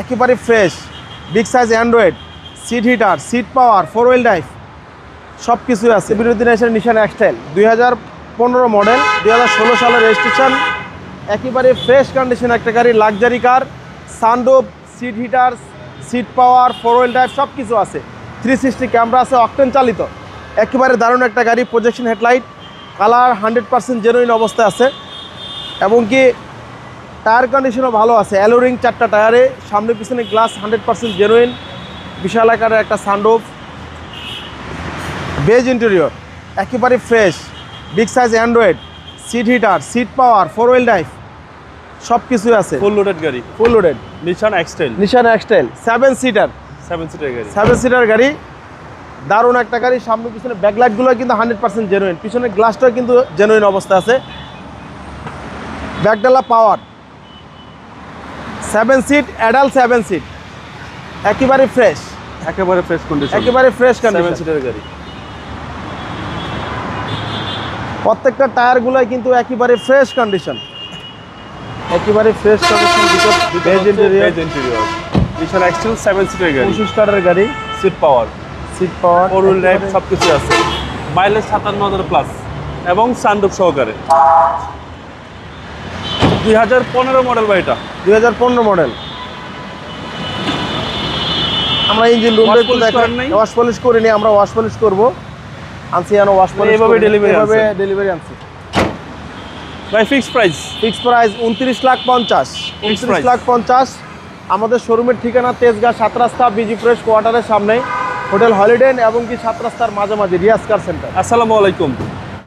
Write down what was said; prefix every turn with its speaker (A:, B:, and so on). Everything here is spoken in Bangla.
A: একেবারে fresh big size Android seat heater seat power four wheel drive সব কিছুই আছে। বিরোধী এসে নিশান এক্সটাইল দুই হাজার পনেরো মডেল দুই হাজার ষোলো সালের রেজিস্ট্রেশন একেবারে ফ্রেশ কন্ডিশন একটা গাড়ি luxury car সানডোপ seat heater seat power four wheel drive সব কিছু আছে। থ্রি সিক্সটি ক্যামেরা আছে অকটেন চালিত। একেবারে দারুণ একটা গাড়ি projection headlight colour hundred percent genuine অবস্থায় আছে। এবং কি টায়ার কন্ডিশনও ভালো আছে। অ্যালোরিং চারটা টায়ারে সামনে পিছনে গ্লাস হান্ড্রেড পার্সেন্ট জেনুইন বিশাল আকারের একটা সানডোপ বেজ ইন্টেরিয়র একেবারে fresh big size Android seat heater seat power four wheel drive সব কিছুই আছে।
B: ফুল লোডেড গাড়ি।
A: Full loaded
B: Nissan X-Trail
A: Nissan X-Trail seven seater
B: seven seater গাড়ি।
A: সেভেন সিটার গাড়ি দারুণ একটা গাড়ি সামনে পিছনে ব্যাকলাইটগুলো কিন্তু হান্ড্রেড পার্সেন্ট জেনুইন পিছনে গ্লাসটাও কিন্তু জেনুইন অবস্থা আছে। ব্যাকডালা power seven seat adult seven seat একেবারে ফ্রেশ
B: একেবারে ফ্রেশ কন্ডিশন
A: একেবারে ফ্রেশ কন্ডিশন
B: সিটের গাড়ি।
A: প্রত্যেকটা টায়ারগুলোই কিন্তু একেবারে ফ্রেশ কন্ডিশন একেবারে fresh condition beige interior
B: beige interior Nissan X-Trail seven সিটের গাড়ি।
A: পঁচিশ কাটার গাড়ি।
B: Seat power
A: seat power
B: four wheel drive সব কিছু আছে। মাইলেজ সাতান্ন হাজার প্লাস এবং সানরুফ সহকারে। দুই হাজার পনেরো মডেল বা এটা।
A: দুই হাজার পনেরো মডেল। আমরা ইঞ্জিন রুমটা একটু ওয়াশ পলিশ করিনি আমরা ওয়াশ পলিশ করব। আনছি যেন ওয়াশ পলিশ
B: এভাবে delivery
A: এভাবে ডেলিভারি আনছি।
B: ভাই ফিক্স প্রাইস
A: ফিক্স প্রাইস উনত্রিশ লাখ পঞ্চাশ। উনত্রিশ। লাখ পঞ্চাশ। আমাদের শোরুমের ঠিকানা তেজগাঁ সাত রাস্তা বিজি ফ্রেশ কোয়ার্টারের সামনে হোটেল হলিডে এবং কি সাত রাস্তার মাঝামাঝি রিয়াজ কার সেন্টার
B: আসসালামু আলাইকুম।